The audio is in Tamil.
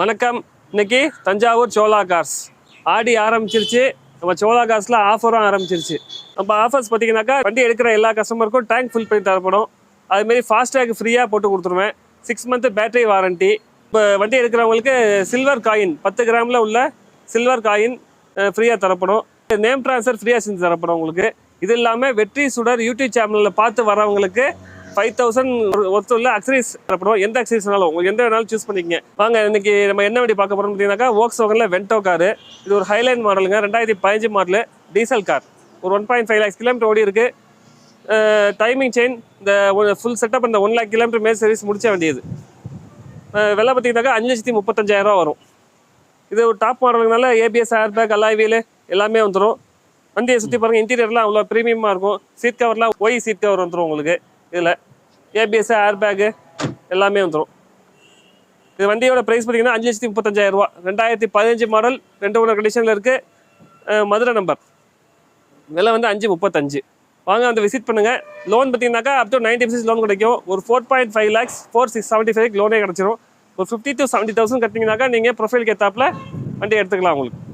வணக்கம். இன்னைக்கு தஞ்சாவூர் சோலா கார்ஸ். ஆடி ஆரம்பிச்சிருச்சு. நம்ம சோலா கார்ஸில் ஆஃபரும் ஆரம்பிச்சிருச்சு. நம்ம ஆஃபர்ஸ் பார்த்தீங்கன்னாக்கா வண்டி எடுக்கிற எல்லா கஸ்டமருக்கும் டேங்க் ஃபில் பண்ணி தரப்படும். அதுமாரி ஃபாஸ்டேக் ஃப்ரீயாக போட்டு கொடுத்துருவேன். சிக்ஸ் மந்த்து பேட்டரி வாரண்ட்டி இப்போ வண்டி எடுக்கிறவங்களுக்கு சில்வர் காயின் பத்து கிராமில் உள்ள சில்வர் காயின் ஃப்ரீயாக தரப்படும். நேம் ட்ரான்ஸ்ஃபர் ஃப்ரீயாக செஞ்சு தரப்படும் உங்களுக்கு. இது இல்லாமல் வெற்றி சுடர் யூடியூப் சேனலில் பார்த்து வரவங்களுக்கு ஃபைவ் தௌசண்ட் ஒருத்தர் அக்சரிஸ் தரப்படுவோம் எந்த அக்சரிஸ்னாலும் உங்களுக்கு எந்த வேணாலும் சூஸ் பண்ணிக்கங்க. வாங்க இன்னைக்கு நம்ம என்ன வண்டி பார்க்க போகிறோம் பார்த்தீங்கன்னாக்கா ஓக்ஸ் வகனில் வென்டோ காரு இது ஒரு ஹைலைன் மாடலுங்க ரெண்டாயிரத்தி பதினஞ்சு மாடலு டீசல் கார் ஒரு one point five lakhs kilometre ஓடி இருக்குது டைமிங் செயின் இந்த ஃபுல் செட்டப் இந்த ஒன் லேக் கிலோமீட்டர் மேல் சர்வீஸ் முடிச்ச வேண்டியது. வெலை விலை பார்த்தீங்கன்னாக்கா அஞ்சு லட்சத்தி முப்பத்தஞ்சாயிரம் வரும். இது ஒரு டாப் மாடலுங்கனால ஏபிஎஸ் ஏர் பேக் அலாய் எல்லாமே வந்துடும் வண்டியை சுற்றி பாருங்கள் இன்டீரியர்லாம் அவ்வளோ ப்ரீமியமாக இருக்கும். சீட் கவர்லாம் ஒய் சீட் கவர் வந்துடும் உங்களுக்கு. இதில். ஏபிஎஸ் ஏர் பேக்கு எல்லாமே வந்துடும் இது வண்டியோட ப்ரைஸ் பார்த்தீங்கன்னா அஞ்சு லட்சத்தி முப்பத்தஞ்சாயிரூவா ரெண்டாயிரத்தி பதினஞ்சு மாடல் ரெண்டு மூணு கண்டிஷனில் இருக்குது மதுரை நம்பர் விலை வந்து அஞ்சு முப்பத்தஞ்சு. வாங்க வந்து விசிட் பண்ணுங்கள் லோன் பார்த்தீங்கன்னாக்கா up to ninety percent loan கிடைக்கும். ஒரு four point five lakhs four six seventy five லோனே கிடச்சிரும். ஒரு ஃபிஃப்டி டு செவன்ட்டி தௌசண்ட் கட்டிங்கனாக்கா நீங்கள் ப்ரொஃபைல் கேத்தாப்பில் வண்டி எடுத்துக்கலாம் உங்களுக்கு.